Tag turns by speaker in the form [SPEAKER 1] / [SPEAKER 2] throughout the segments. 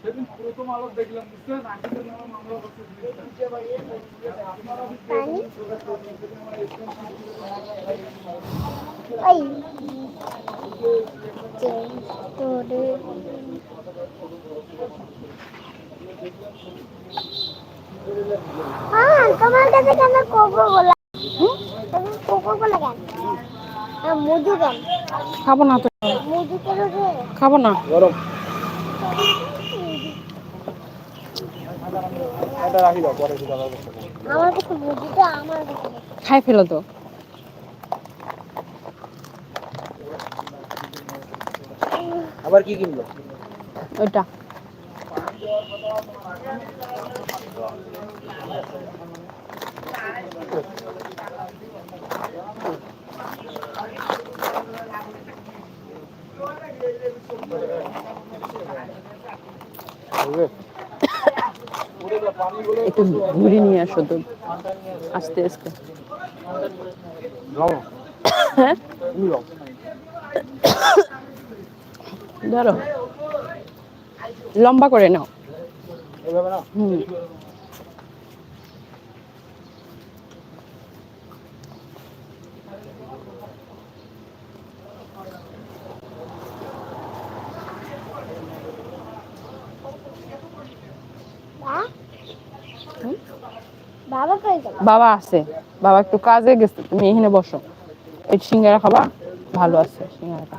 [SPEAKER 1] সেদিন প্রথম আলো দেখলাম বুঝছেন? আকিদের নামে মামলা করছে আপনারা
[SPEAKER 2] পানি? ওই যে তোরে তোমার কাছে কেন কোকো কোলা কোকো কোলা কেন? মধু কেন?
[SPEAKER 3] খাব না তো? খাব না?
[SPEAKER 1] গরম।
[SPEAKER 3] খাই ফেলো তো।
[SPEAKER 1] আবার কি কিনলো?
[SPEAKER 3] ওইটা। একটু ঘুরি নিয়ে আসো তো আস্তে আস্তে। হ্যাঁ? ধরো। লম্বা করে নাও। হুম।
[SPEAKER 2] বাবা
[SPEAKER 3] আছে। বাবা একটু কাজে গেছে তুমি এখানে বসো। এই সিঙ্গারা খাবা ভালো আছে সিঙ্গারাটা।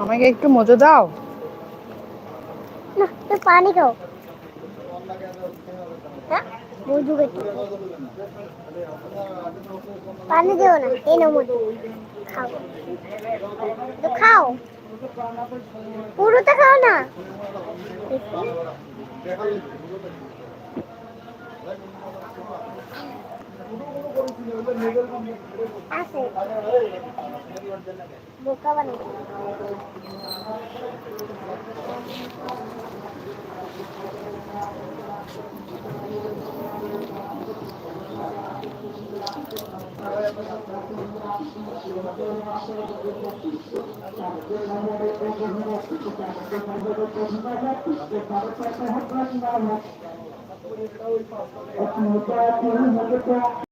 [SPEAKER 3] আমাকে একটু মজা দাও।
[SPEAKER 2] না তো পানি খাও। হ্যাঁ? মধু খেতে পানি দিও না, এই নম্বর খাও। তো খাও। পুরোটা খাও না। বানাই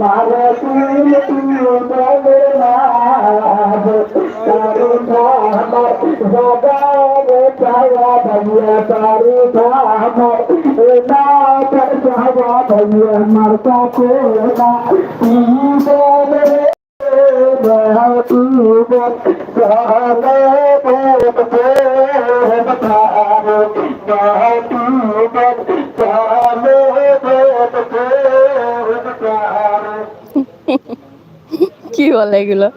[SPEAKER 2] মারে তুই
[SPEAKER 4] তুই মারে মা को ना
[SPEAKER 3] কি বলে এগুলো?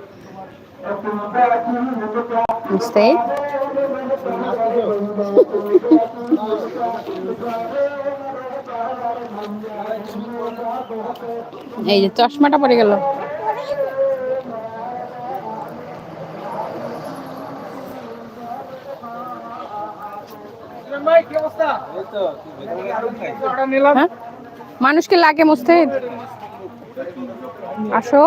[SPEAKER 3] মুস্তাহিদ এই যে চশমাটা পড়ে গেল। হ্যাঁ? মানুষকে লাগে মুস্তাহিদ। আসো।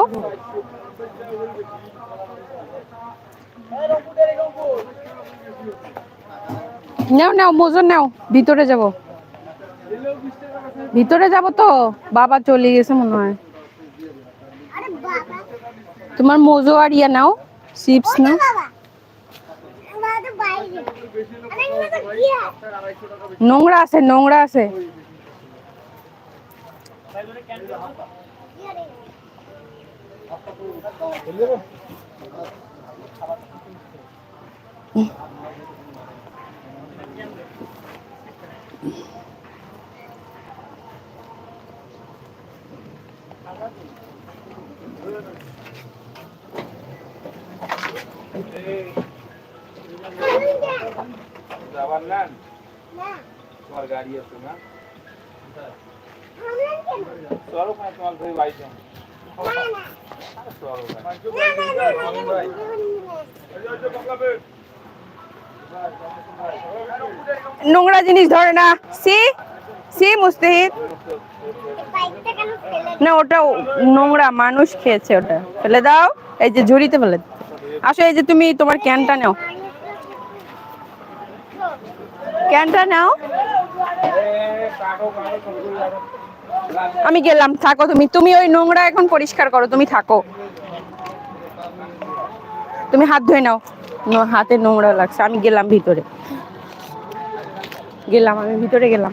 [SPEAKER 3] নাও নাও মোজন নাও, ভিতরে যাব। ভিতরে যাব তো? বাবা চলে গেছে মনে হয়। তোমার মোজো আর ইয়া নাও চিপস নাও।
[SPEAKER 2] আছে।
[SPEAKER 3] নোংরা আছে নোংরা আছে
[SPEAKER 2] আরে
[SPEAKER 1] যাবার নেন
[SPEAKER 2] না
[SPEAKER 1] তোমার গাড়ি আছে না
[SPEAKER 2] আমরা কেন
[SPEAKER 1] চলো ওখানে তোমার ধরে বাড়ি যাও
[SPEAKER 2] না না
[SPEAKER 1] চলো
[SPEAKER 2] না না না
[SPEAKER 3] নোংরা জিনিস ধরে না। C C Mustahid. না, ওটা নোংরা, মানুষ খেয়েছে ওটা। ফেলে দাও, এই যে ঝুড়িতে ফেলে আসো, এই যে তুমি তোমার ক্যানটা নাও। ক্যানটা নাও। আমি গেলাম, থাকো তুমি। তুমি ওই নোংরা এখন পরিষ্কার করো, তুমি থাকো। তুমি হাত ধুয়ে নাও। হাতে নোংরা লাগছে, আমি গেলাম ভিতরে। গেলাম, আমি ভিতরে গেলাম।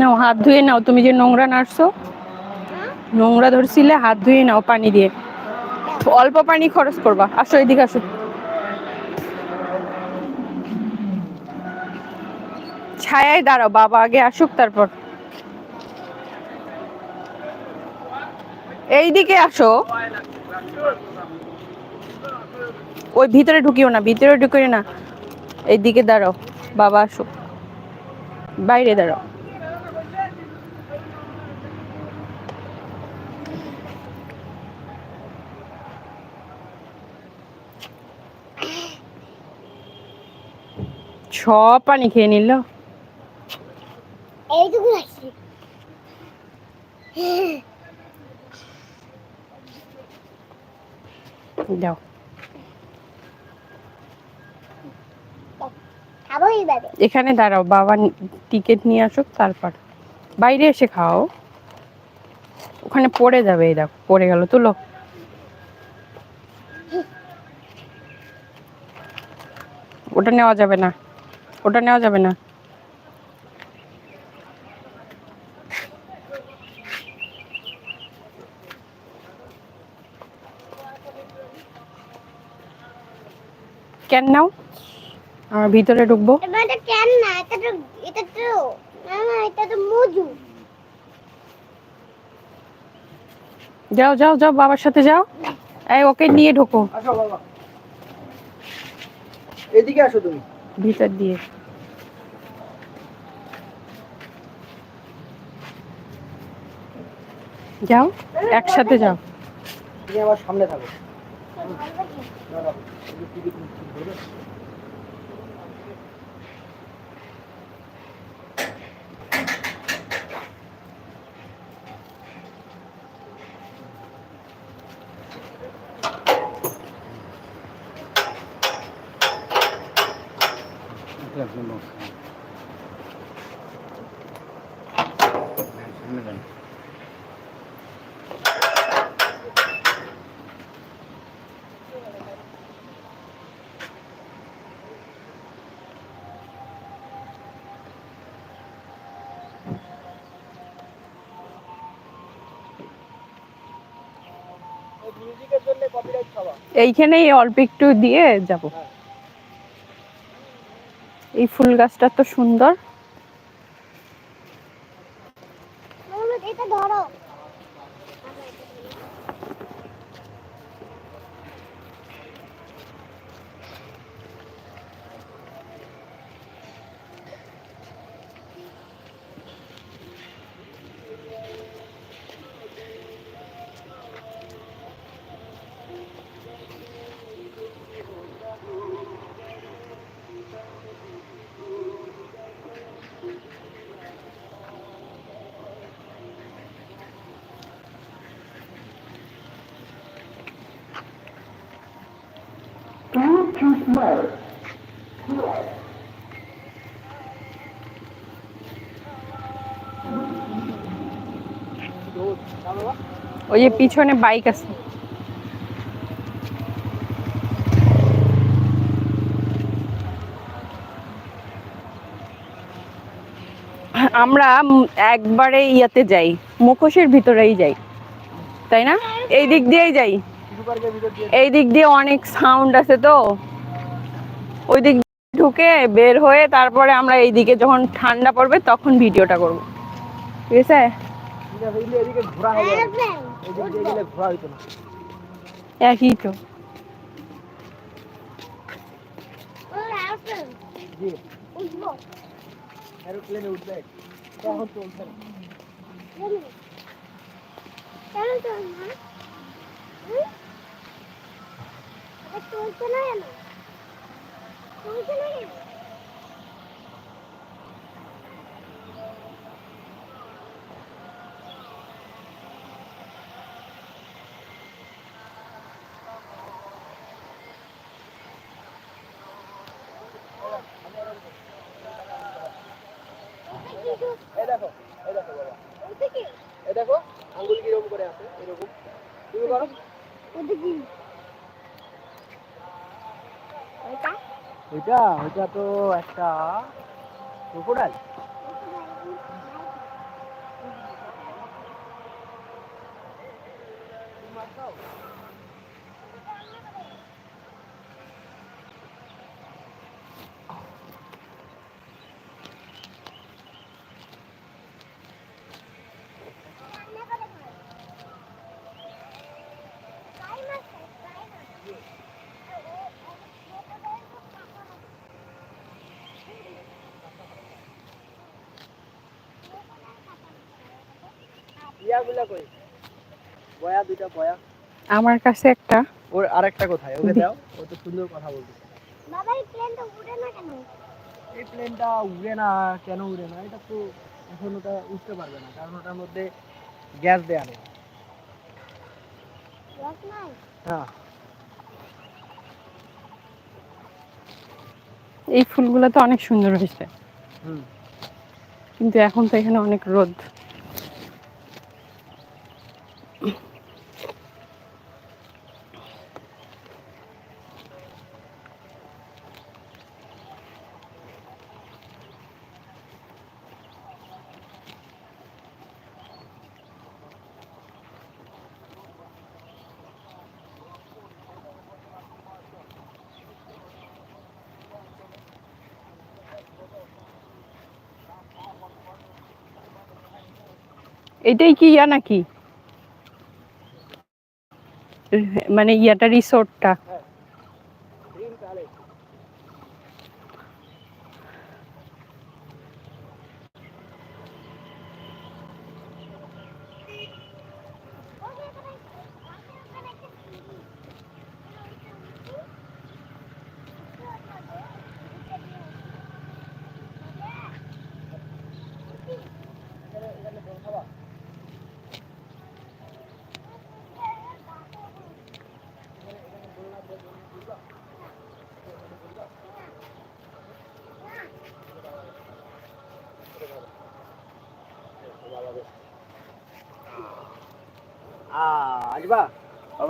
[SPEAKER 3] নাও, হাত ধুয়ে নাও, তুমি যে নোংরা নাড়ছো, নোংরা ধরছিলে, হাত ধুয়ে নাও পানি দিয়ে। অল্প পানি খরচ করবা। আসো, এদিকে আসো। ছায়ায় দাঁড়াও, বাবা আগে আসুক তারপর। এইদিকে আসো। ওই ভিতরে ঢুকিও না, ভিতরে ঢুকিও না। এইদিকে দাঁড়াও, বাবা আসুক। বাইরে দাঁড়াও। সব পানি খেয়ে নিল।
[SPEAKER 2] এইটুকু
[SPEAKER 3] দাও। এখানে দাঁড়াও বাবা টিকিট নিয়ে আসুক তারপর। বাইরে এসে খাও। ওখানে পড়ে যাবে এই দেখো পড়ে গেল তুলো। ওটা নেওয়া যাবে না ওটা নেওয়া যাবে না। কেন নাও আমার ভিতরে ঢুকবো?
[SPEAKER 2] এটা কেন না এটা তো এটা তো না না এটা তো মজু
[SPEAKER 3] যাও যাও যাও বাবার সাথে যাও। এই ওকে নিয়ে ঢোকো।
[SPEAKER 1] আসো বাবা। এদিকে আসো তুমি।
[SPEAKER 3] ভিতর দিয়ে। যাও একসাথে যাও।
[SPEAKER 1] তুমি আমার সামনে থাকো। 야, 나 이거 비교 좀 보자.
[SPEAKER 3] এইখানেই অল্প একটু দিয়ে যাব। এই ফুল গাছটা তো সুন্দর। ওই যে পিছনে বাইক আছে। আমরা একবারে ইয়াতে যাই মুখোশের ভিতরেই যাই তাই না? এই দিক দিয়েই যাই। এই দিক দিয়ে অনেক সাউন্ড আছে তো। ওই দিক দিয়ে ঢুকে বের হয়ে তারপরে আমরা এই দিকে যখন ঠান্ডা পড়বে তখন ভিডিওটা করব। ঠিক আছে? একই তো?
[SPEAKER 2] এরোপ্লেন উঠবো।
[SPEAKER 1] চলছে না।
[SPEAKER 2] কেন চল না হুম? এটা চলছে না কেন চলছে না কেন
[SPEAKER 1] এই দেখো এই দেখো বাবা
[SPEAKER 2] ওটা কি
[SPEAKER 1] এই দেখো আঙ্গুল কীরকম করে আছে এরকম তুমি করো
[SPEAKER 2] ওটা কি ওটা
[SPEAKER 1] ওইটা ওইটা তো একটা ক্রোকোডাইল। ইয়াগুলা কই? বয়া দুইটা বয়া।
[SPEAKER 3] আমার কাছে একটা।
[SPEAKER 1] ওর আরেকটা কোথায়? ওকে দাও ও তো সুন্দর কথা বলতেছে।
[SPEAKER 2] বাবা এই প্লেনটা উড়ে না কেন?
[SPEAKER 1] এই প্লেনটা উড়ে না কেন উড়ে না? এটা তো এখন ওটা উঠতে পারবে না কারণ ওটার মধ্যে গ্যাস দেয়া নেই।
[SPEAKER 2] গ্যাস নাই?
[SPEAKER 1] হ্যাঁ।
[SPEAKER 3] এই ফুলগুলো তো অনেক সুন্দর হয়েছে।
[SPEAKER 1] হুম।
[SPEAKER 3] কিন্তু এখন তো এখানে অনেক রোদ। এটাই কি ইয়া নাকি? মানে ইয়াটা রিসোর্টটা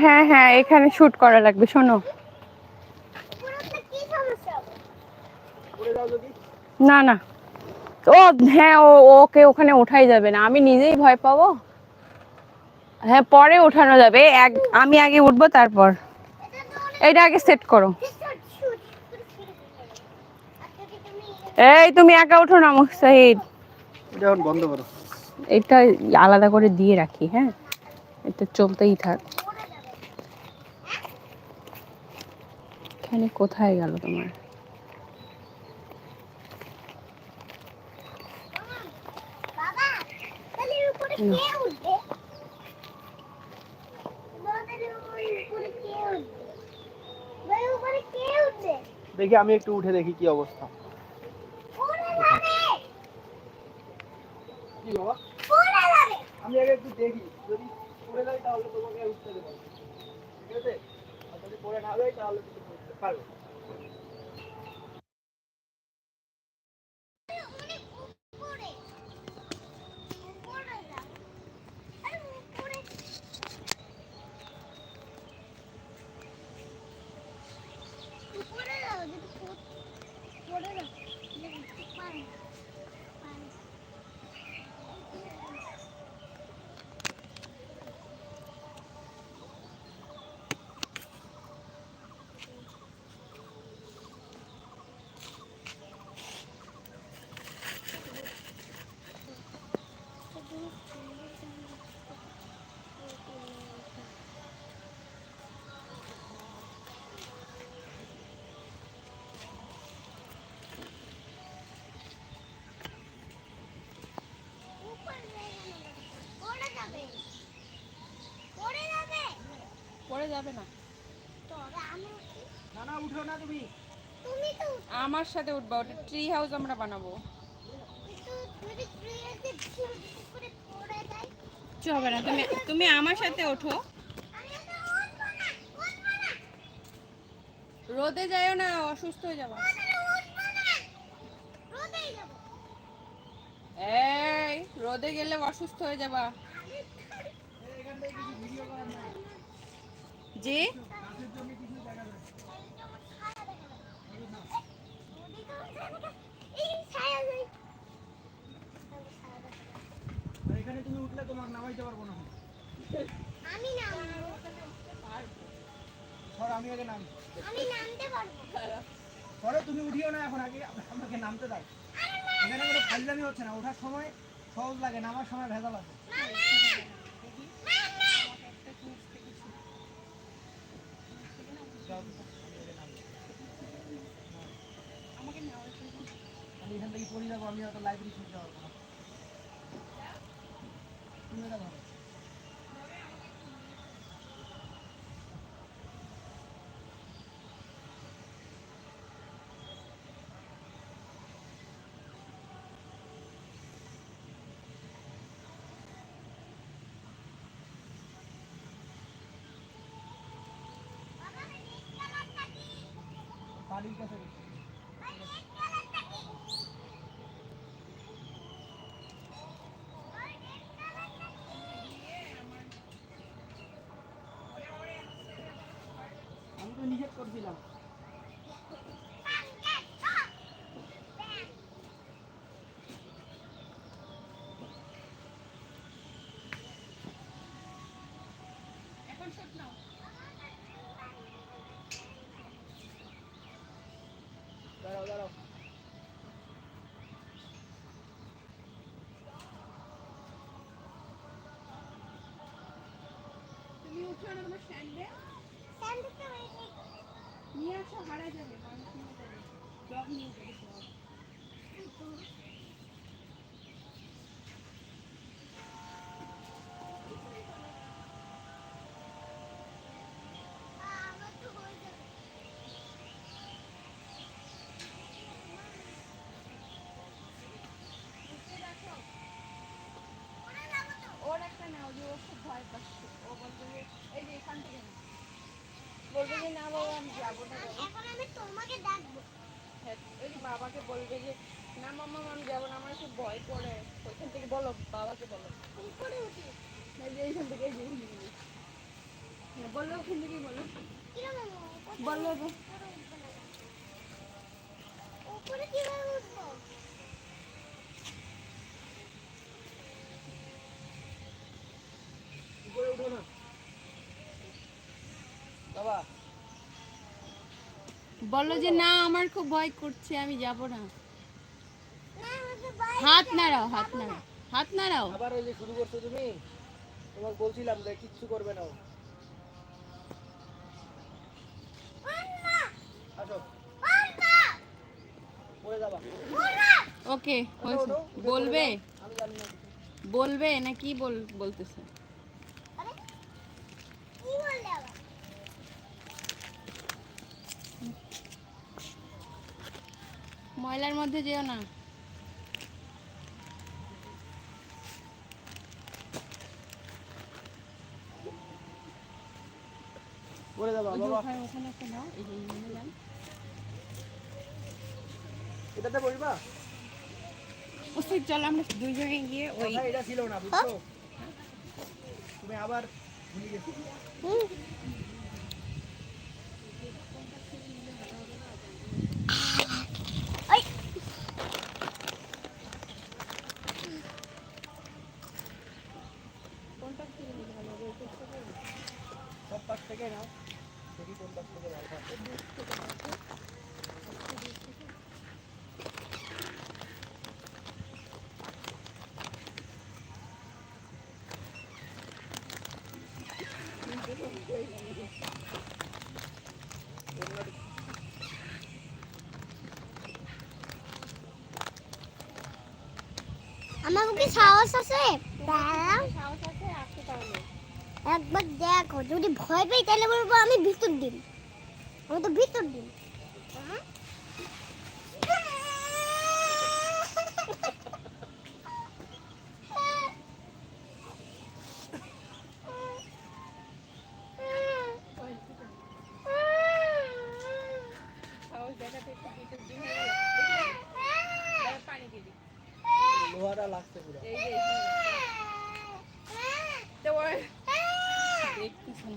[SPEAKER 3] হ্যাঁ হ্যাঁ এখানে শুট করা লাগবে শোনো। না না। ও হ্যাঁ ও ওকে ওখানে ওঠাই যাবে না। আমি নিজেই ভয় পাবো। হ্যাঁ পরে ওঠানো যাবে। এক আমি আগে উঠবো তারপর।
[SPEAKER 2] এটা
[SPEAKER 3] আগে সেট করো। এই তুমি একা ওঠো না মুস্তাহিদ।
[SPEAKER 1] এটা বন্ধ করো।
[SPEAKER 3] এটা আলাদা করে দিয়ে রাখি হ্যাঁ। এটা চলতেই থাক। এখানে কোথায় গেল তোমার?
[SPEAKER 1] দেখি, আমি একটু উঠে দেখি কি অবস্থা। আমি আগে একটু দেখি, যদি পড়ে যায় তাহলে তোমাকে উঠতে দেবো। ঠিক আছে? আর যদি পরে না যায় তাহলে কিছু করতে পারবে
[SPEAKER 2] অনেক উপরে উপরে যাও আরে উপরে উপরে যাও যদি পড়- পড়ে যাও যদি উঠতে পারো না। পারো না। উপরে যাবে না। পড়ে যাবে পড়ে যাবে
[SPEAKER 3] যাবে না।
[SPEAKER 2] তবে আমি উঠি।
[SPEAKER 1] না না উঠো না তুমি।
[SPEAKER 2] তুমি তো
[SPEAKER 3] আমার সাথে উঠবা ওটা ট্রি হাউস আমরা বানাবো। হবে না তুমি তুমি আমার সাথে ওঠো। রোদে যাইও না অসুস্থ হয়ে যাবা। এই রোদে গেলে অসুস্থ হয়ে যাবা। জি
[SPEAKER 1] এখানে তুমি উঠলে তোমাকে নামাইতে পারব না।
[SPEAKER 2] আমি নাম
[SPEAKER 1] ধর আমি আগে নামি
[SPEAKER 2] আমি নামতে পারব
[SPEAKER 1] পরে তুমি উঠিও না এখন আগে। আমাকে নামতে দাও। এখানে কোনো ফাইজলামি হচ্ছে না। ওঠার সময় সহজ লাগে নামার সময় ভেজাল আছে। আমি এখান থেকে পড়ে যাব আমি হয়তো লাইব্রেরি শুনতে পারব না। তুমি এটা আমি তো নিষেধ করছিলাম দাঁড়াও দাঁড়াও
[SPEAKER 3] তুমি উঠো না তোমার নিয়ে আসো হারা যাবে মানুষ নিয়ে যাবে। জগ এখন আমি
[SPEAKER 2] তোমাকে ডাকবো।
[SPEAKER 3] হ্যাঁ, ওই বাবাকে বলবে যে না মামা আমি যাব না। আমার খুব ভয় করে। ওইখান থেকে বলো বাবাকে বলো।
[SPEAKER 2] বলল উঠি?
[SPEAKER 3] এইখান থেকে থেকে। হ্যাঁ, বলো ওখান থেকেই বলো। বলো।
[SPEAKER 2] উপরে কীভাবে উঠবো
[SPEAKER 1] উপরে উঠো না বাবা
[SPEAKER 3] বলো যে না আমার খুব ভয় করছে আমি যাব না।
[SPEAKER 2] না আমাকে বাইরে
[SPEAKER 3] হাত নাড়াও হাত নাড়াও হাত নাড়াও।
[SPEAKER 1] আবার ওই যে শুরু করছ তুমি? তোমাকে বলছিলাম যে কিচ্ছু করবে না
[SPEAKER 3] ওকে বলবে। বলবে না কি বল বলতেছে
[SPEAKER 2] আরে কি বললে আবার
[SPEAKER 3] ময়লার মধ্যে যেও না।
[SPEAKER 1] পড়ে যাবা বাবা।
[SPEAKER 3] ওখানে একটা নাও এই যে এইখানে যান
[SPEAKER 1] এটাতে বসবা?
[SPEAKER 3] চল আমরা গিয়ে ওই
[SPEAKER 1] এটা ছিল না বুঝছ? তুমি আবার ভুলে গেছো সব পাশ থেকে নাও দেখি কোন পাশ থেকে ভালো হয়।
[SPEAKER 2] আমার কি সাহস আছে?
[SPEAKER 3] সাহস আছে তাহলে
[SPEAKER 2] একবার দেখো, যদি ভয় পাই তাহলে বলব আমি ভিতর দিন আমি তো ভিতর দিন হ্যাঁ?
[SPEAKER 3] সাহস দেখাতে একটু ভিতর দিন হয়ে গেল। দাঁড়া, পানি দিয়ে দিই।
[SPEAKER 1] লোহাটা লাগছে পুরো
[SPEAKER 3] এই যে এইখানে। তো ওই- দেখতেছি না।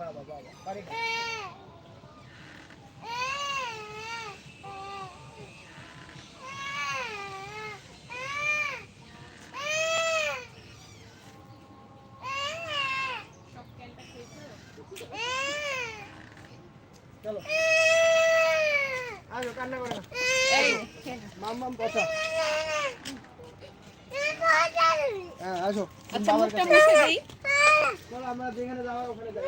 [SPEAKER 1] বাবা বাড়ি? চলো আসো কান্না করে না
[SPEAKER 3] এই।
[SPEAKER 1] মাম মাম পচা হ্যাঁ আসো
[SPEAKER 3] আচ্ছা
[SPEAKER 1] বাবার
[SPEAKER 3] মুখটা মুছে দেই।
[SPEAKER 1] চলো আমরা যেখানে যাওয়ার ওখানে যাই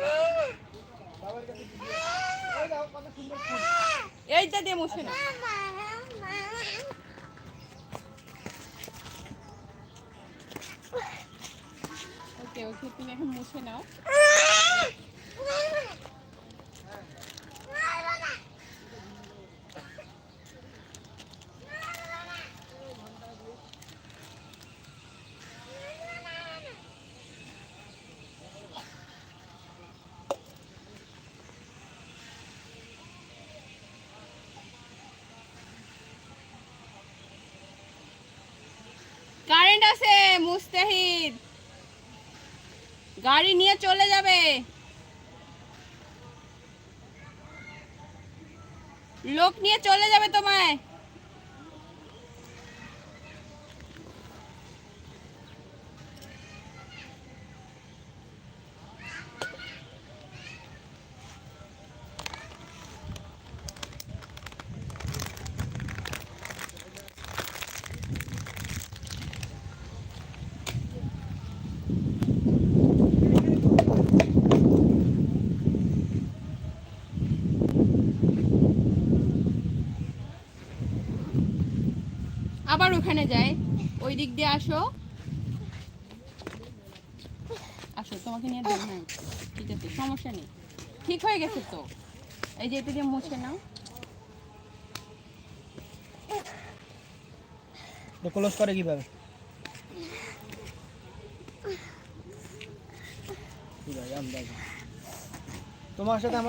[SPEAKER 1] বাবার কাছে দিয়ে দিও। কত সুন্দর ফুল।
[SPEAKER 3] এইটা দিয়ে মুছে না ওকে ওকে তুমি এখন মুছে নাও কারেন্ট আছে মুস্তাহিদ। গাড়ি নিয়ে চলে যাবে। লোক নিয়ে চলে যাবে তোমায়। ওখানে যায় ওই দিক দিয়ে আসো। আসো তোমাকে নিয়ে যাব না ঠিক আছে সমস্যা নেই। ঠিক হয়ে গেছে তো। এই যে এটা দিয়ে মুছে নাও।
[SPEAKER 1] ক্লোজ করে কীভাবে? তোমার সাথে আমার